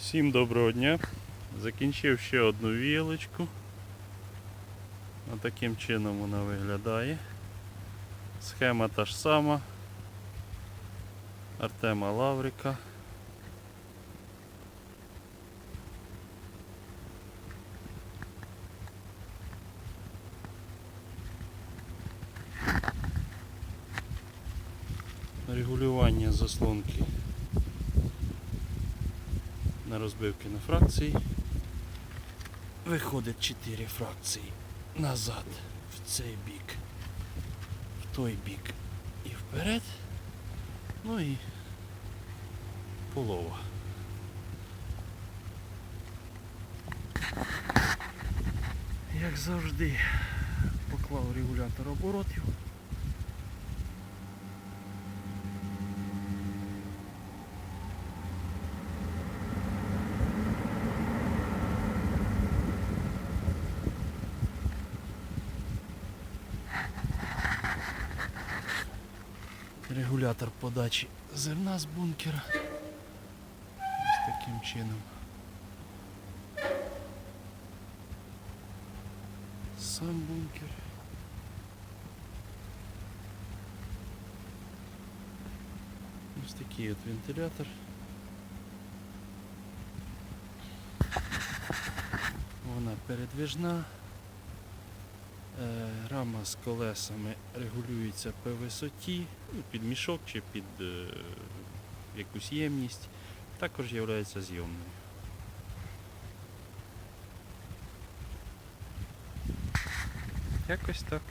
Всім доброго дня. Закінчив ще одну вілочку. Таким чином вона виглядає. Схема та ж сама. Артема Лаврика. Регулювання заслонки на розбивки на фракції. Виходить 4 фракції назад, в цей бік, в той бік і вперед. Ну і полова. Як завжди поклав регулятор оборотів. Регулятор подачі зерна з бункера. Ось таким чином. Сам бункер. Ось такий от вентилятор. Вона передвижна. Рама з колесами регулюється по висоті, ну, під мішок чи під е, якусь ємність. Також є зйомною. Якось так.